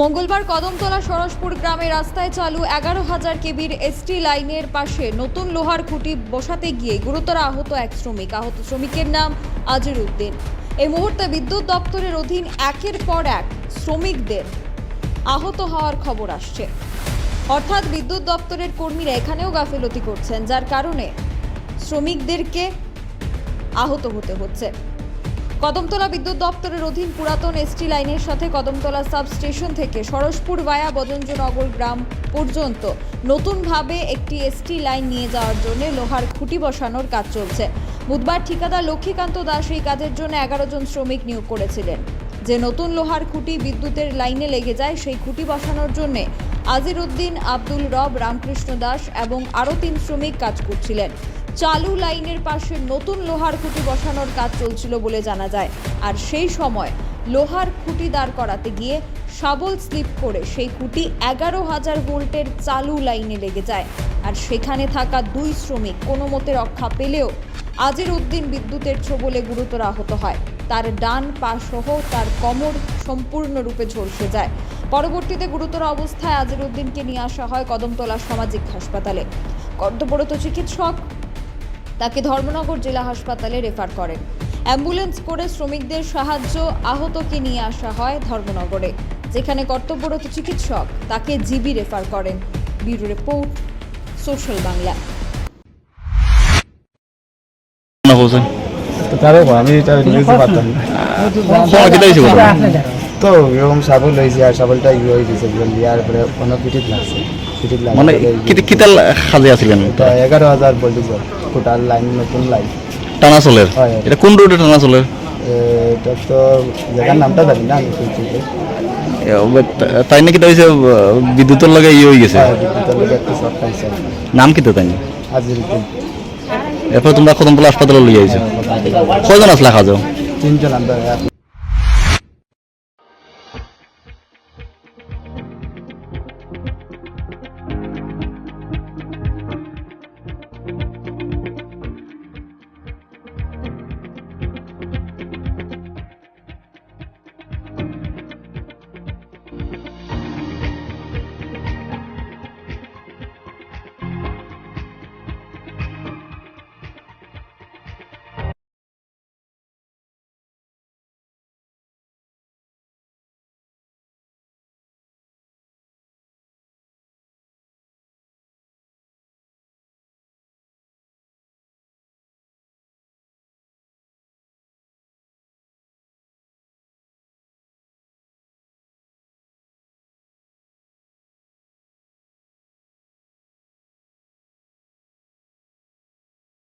মঙ্গলবার কদমতলা সরসপুর গ্রামে রাস্তায় চালু এগারো হাজার কেবির এসটি লাইনের পাশে নতুন লোহার খুঁটি বসাতে গিয়ে গুরুতর আহত এক শ্রমিক। আহত শ্রমিকের নাম আজির উদ্দিন এই মুহূর্তে বিদ্যুৎ দপ্তরের অধীন একের পর এক শ্রমিকদের আহত হওয়ার খবর আসছে। অর্থাৎ বিদ্যুৎ দপ্তরের কর্মীরা এখানেও গাফিলতি করছেন, যার কারণে শ্রমিকদেরকে আহত হতে হচ্ছে। কদমতলা বিদ্যুৎ দপ্তরের অধীন পুরাতন এসটি লাইনের সাথে কদমতলা সাব স্টেশন থেকে সরসপুর বায়া বদঞ্জনগর গ্রাম পর্যন্ত নতুনভাবে একটি এসটি লাইন নিয়ে যাওয়ার জন্য লোহার খুঁটি বসানোর কাজ চলছে। বুধবার ঠিকাদার লক্ষ্মীকান্ত দাস এই কাজের জন্য এগারো জন শ্রমিক নিয়োগ করেছিলেন। যে নতুন লোহার খুঁটি বিদ্যুতের লাইনে লেগে যায়, সেই খুঁটি বসানোর জন্য আজির উদ্দিন, আব্দুল রব, রামকৃষ্ণ দাস এবং আরও তিন শ্রমিক কাজ করছিলেন। চালু লাইনের পাশে নতুন লোহার খুঁটি বসানোর কাজ চলছিল বলে জানা যায়। আর সেই সময় লোহার খুঁটি দাঁড় করাতে গিয়ে শাবল স্লিপ করে সেই খুঁটি এগারো হাজার ভোল্টের চালু লাইনে লেগে যায়। আর সেখানে থাকা দুই শ্রমিক কোনো মতে রক্ষা পেলেও আজির উদ্দিন বিদ্যুতের ছোবলে গুরুতর আহত হয়। তার ডান পা সহ তার কোমর সম্পূর্ণরূপে ঝলসে যায়। পরবর্তীতে গুরুতর অবস্থায় আজির উদ্দিনকে নিয়ে আসা হয় কদমতলা সামাজিক হাসপাতালে। কর্তব্যরত চিকিৎসক তাকে ধর্মনগর জেলা হাসপাতালে রেফার করেন। অ্যাম্বুলেন্স করে শ্রমিকদের সাহায্য আহতকে নিয়ে আসা হয় ধর্মনগরে যেখানে কর্তব্যরত চিকিৎসক তাকে জিবি রেফার করেন। Bureau report social Bangla. তো আমি এটা বুঝতে পারতাম না। সময় কেটে গেছে বলো তো এরকম সাবল হয়েছে আর সাবলটা ইয়ে হয়ে গেছে আর পরে কোনো পিঠিত লাগছে পিঠিত লাগছে মানে কিতে- কিতাল সাজে আছিলেন? এটা এগারো হাজার বলতে টোটাল লাইন নতুন লাইন টানাচলের? হয়। এটা কোন রোডে টানাচলের? এটা তো জায়গার নামটা জানি না আমি তাই নাকি তাই বিদ্যুতের লগে ইয়ে হয়ে গেছে? হ্যাঁ, নাম কি তো তাই? এরপর তোমরা কদমতলা হাসপাতালে লিয়ে আইছো। কয়জন আসলা খাজো তিনজন আমরা